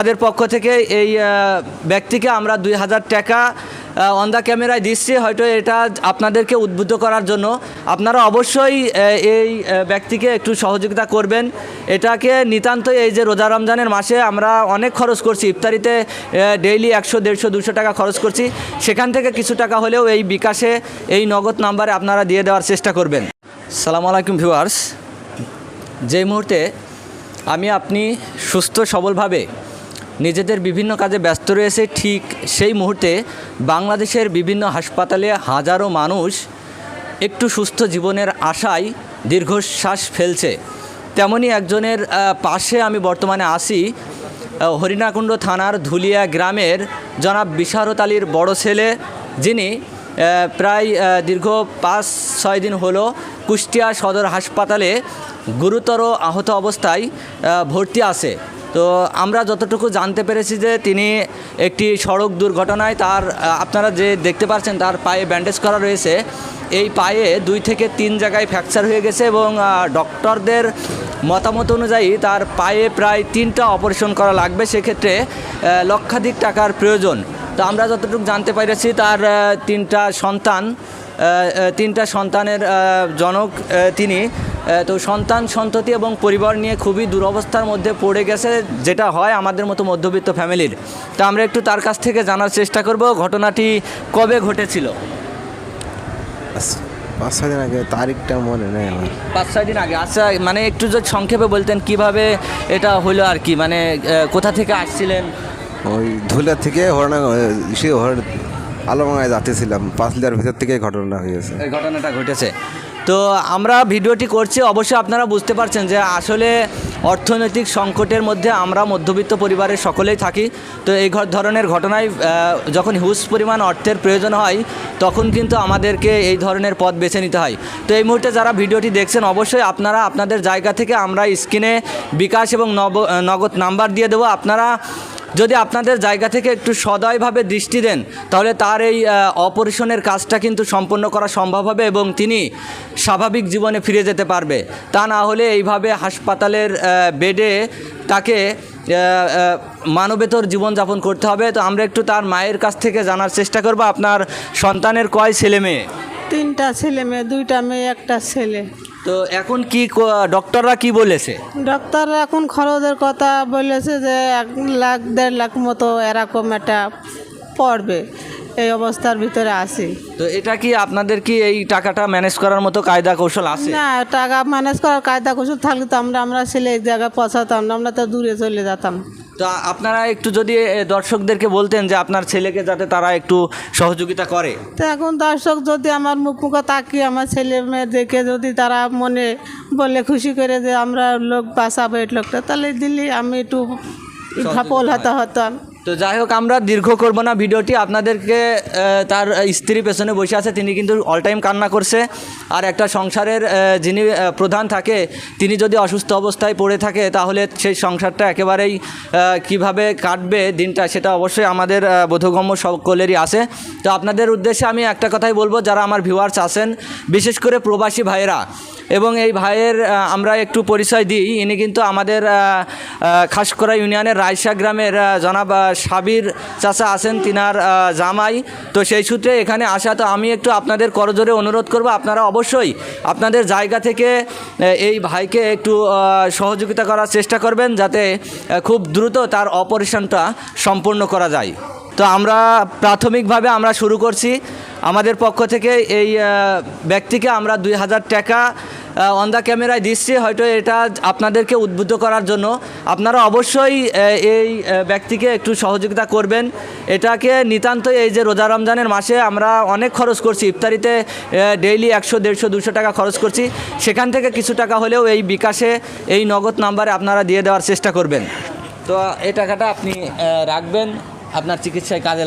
আমাদের পক্ষ থেকে এই ব্যক্তিকে আমরা দুই হাজার টাকা অন দ্য ক্যামেরায় দিচ্ছি। হয়তো এটা আপনাদেরকে উদ্বুদ্ধ করার জন্য। আপনারা অবশ্যই এই ব্যক্তিকে একটু সহযোগিতা করবেন। এটাকে নিতান্তই এই যে রোজা রমজানের মাসে আমরা অনেক খরচ করছি। ইফতারিতে ডেইলি একশো, দেড়শো, দুশো টাকা খরচ করছি। সেখান থেকে কিছু টাকা হলেও এই বিকাশে এই নগদ নাম্বারে আপনারা দিয়ে দেওয়ার চেষ্টা করবেন। সালাম আলাইকুম ভিউয়ার্স। যে মুহূর্তে আমি আপনি সুস্থ সবলভাবে নিজেদের বিভিন্ন কাজে ব্যস্ত রয়েছে, ঠিক সেই মুহূর্তে বাংলাদেশের বিভিন্ন হাসপাতালে হাজারো মানুষ একটু সুস্থ জীবনের আশায় দীর্ঘশ্বাস ফেলছে। তেমনই একজনের পাশে আমি বর্তমানে আসি হরিণাকুণ্ড থানার ধুলিয়া গ্রামের জনাব বিশারত আলীর বড় ছেলে। যিনি প্রায় দীর্ঘ পাঁচ, ছয় দিন হলো কুষ্টিয়া সদর হাসপাতালে গুরুতর আহত অবস্থায় ভর্তি আছে। তো আমরা যতটুকু জানতে পেরেছি যে তিনি একটি সড়ক দুর্ঘটনায় তার আপনারা যে দেখতে পাচ্ছেন তার পায়ে ব্যান্ডেজ করা রয়েছে, এই পায়ে দুই থেকে তিন জায়গায় ফ্র্যাকচার হয়ে গেছে এবং ডক্টরদের মতামত অনুযায়ী তার পায়ে প্রায় তিনটা অপারেশন করা লাগবে। সেক্ষেত্রে লক্ষাধিক টাকার প্রয়োজন। তো আমরা যতটুকু জানতে পেরেছি তার তিনটা সন্তান তিনটা সন্তানের জনক তিনি তো সন্তান সন্ততি এবং পরিবার নিয়ে খুবই দুরবস্থার মধ্যে পড়ে গেছে যেটা হয় আমাদের মতো মধ্যবিত্ত ফ্যামিলির। তা আমরা একটু তার কাছ থেকে জানার চেষ্টা করব ঘটনাটি কবে ঘটেছিল? পাঁচ- ছয় দিন আগে তারিখটা মনে নেই আমার। পাঁচ ছয় দিন আগে আচ্ছা মানে একটু যদি সংক্ষেপে বলতেন কীভাবে এটা হলো আর কি? মানে কোথা থেকে আসছিলেন? ওই ধুলা থেকে হরনা সে হর আলমায় যাতেছিলাম পাঁচ লিটার ভিতর থেকে ঘটনা হয়েছে ঘটনাটা ঘটেছে। তো আমরা ভিডিওটি করছি, অবশ্যই আপনারা বুঝতে পারছেন যে আসলে অর্থনৈতিক সংকটের মধ্যে আমরা মধ্যবিত্ত পরিবারের সকলেই থাকি। তো এই ধরনের ঘটনায় যখন হিউজ পরিমাণ অর্থের প্রয়োজন হয়, তখন কিন্তু আমাদেরকে এই ধরনের পথ বেছে নিতে হয়। তো এই মুহূর্তে যারা ভিডিওটি দেখছেন, অবশ্যই আপনারা আপনাদের জায়গা থেকে আমরা স্ক্রিনে বিকাশ এবং নগদ নাম্বার দিয়ে দেবো। আপনারা যদি আপনাদের জায়গা থেকে একটু সদয়ভাবে দৃষ্টি দেন, তাহলে তার এই অপারেশনের কাজটা কিন্তু সম্পন্ন করা সম্ভব হবে এবং তিনি স্বাভাবিক জীবনে ফিরে যেতে পারবে। তা না হলে এইভাবে হাসপাতালের বেডে তাকে মানবেতর জীবনযাপন করতে হবে। তো আমরা একটু তার মায়ের কাছ থেকে জানার চেষ্টা করব, আপনার সন্তানের কয় ছেলে মেয়ে? তিনটা ছেলে মেয়ে, দুইটা মেয়ে, একটা ছেলে। তো এখন কি ডক্টররা কি বলেছে? ডক্টর এখন খরচের কথা বলেছে যে এক লাখ দেড় লাখ মতো এরকম একটা পড়বে। এই অবস্থার ভিতরে আছি। তো এটা কি আপনাদের কি এই টাকাটা ম্যানেজ করার মতো কায়দা কৌশল আছে? না টাকা ম্যানেজ করার কায়দা কৌশল থাকলে তো আমরা আমরা ছেলে এক জায়গায় পৌঁছাতাম না আমরা তো দূরে চলে যেতাম। তো আপনারা একটু যদি দর্শকদেরকে বলতেন যে আপনার ছেলেকে যাতে তারা একটু সহযোগিতা করে। তো এখন দর্শক যদি আমার মুখ মুখে তাকিয়ে আমার ছেলে মেয়ে দেখে যদি তারা মনে বলে খুশি করে যে আমরা লোক বাঁচাবো এই লোকটা তাহলে দিলি আমি একটু সফল হতে হতাম তো যাই হোক, আমরা দীর্ঘ করব না ভিডিওটি। আপনাদেরকে তার স্ত্রী পেছনে বসে আছে, তিনি কিন্তু অল টাইম কান্না করছে। আর একটা সংসারের যিনি প্রধান থাকে, তিনি যদি অসুস্থ অবস্থায় পড়ে থাকে, তাহলে সেই সংসারটা একেবারেই কীভাবে কাটবে দিনটা, সেটা অবশ্যই আমাদের বোধগম্য সকলেরই আছে। তো আপনাদের উদ্দেশ্যে আমি একটা কথাই বলব, যারা আমার ভিউয়ার্স আছেন, বিশেষ করে প্রবাসী ভাইয়েরা, এবং এই ভাইয়ের আমরা একটু পরিচয় দিই। ইনি কিন্তু আমাদের খাসকরা ইউনিয়নের রায়সা গ্রামের জনাব সাবির চাচা আছেন তিনার জামাই। তো সেই সূত্রে এখানে আসা, তো আমি একটু আপনাদের করজোরে অনুরোধ করব, আপনারা অবশ্যই আপনাদের জায়গা থেকে এই ভাইকে একটু সহযোগিতা করার চেষ্টা করবেন, যাতে খুব দ্রুত তার অপারেশনটা সম্পূর্ণ করা যায়। তো আমরা প্রাথমিকভাবে আমরা শুরু করছি। আমাদের পক্ষ থেকে এই ব্যক্তিকে আমরা দুই হাজার টাকা অন দ্য ক্যামেরায় দিচ্ছি, হয়তো এটা আপনাদেরকে উদ্বুদ্ধ করার জন্য। আপনারা অবশ্যই এই ব্যক্তিকে একটু সহযোগিতা করবেন। এটাকে নিতান্তই এই যে রোজা রমজানের মাসে আমরা অনেক খরচ করছি। ইফতারিতে ডেইলি একশো, দেড়শো, দুশো টাকা খরচ করছি। সেখান থেকে কিছু টাকা হলেও এই বিকাশে এই নগদ নাম্বারে আপনারা দিয়ে দেওয়ার চেষ্টা করবেন। তো এই টাকাটা আপনি রাখবেন। আপনার চিকিৎসায় কাজে